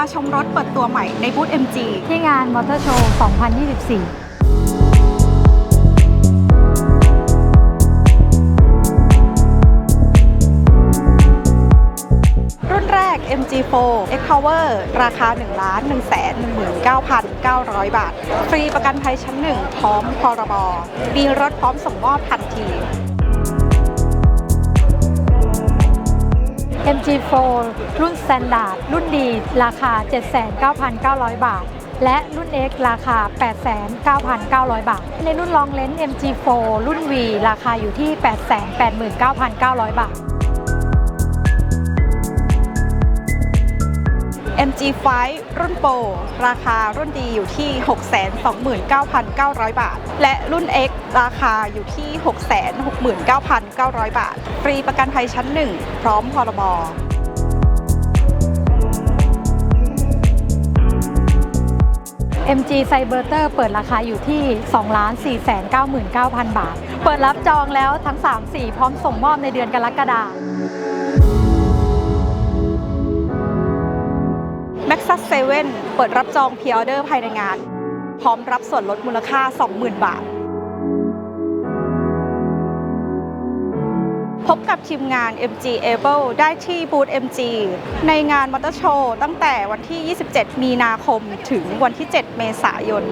าชมรถเปิดตัวใหม่ในบูธ MG ที่งานมอเตอร์โชว์ 2024รุ่นแรก MG4 X Power ราคา 1 1 1 9 9 0 0 บาท ฟรีประกันภัยชั้น 1 พร้อมพรบมีรถพร้อมส่งมอบทันที MG4 รุ่น Standard รุ่นดี ราคา 79,900 บาท และรุ่น X ราคา 89,900 บาท ในรุ่นลองเลนส์ MG4 รุ่น V ราคาอยู่ที่ 889,900 บาท MG5 รุ่นโปรราคารุ่นดีอยู่ที่ 629,900 บาท และรุ่น X ราคาอยู่ที่ 669,900 บาท ฟรีประกันภัยชั้น 1 พร้อมพรบ MG Cyberter เปิดราคาอยู่ที่ 2,499,000 บาท เปิดรับจองแล้วทั้ง 3 สีพร้อมส่งมอบในเดือนกรกฎาคม Maxus 7 เปิดรับจองพ r ออเดอร์ภายในงาน พร้อมรับส่วนลดมูลค่า 20,000 บาท พบกับทีมงาน MG Able ได้ที่บูธ MG ในงานมอเตอร์โชว์ตั้งแต่วันที่ 27 มีนาคมถึงวันที่ 7 เมษายน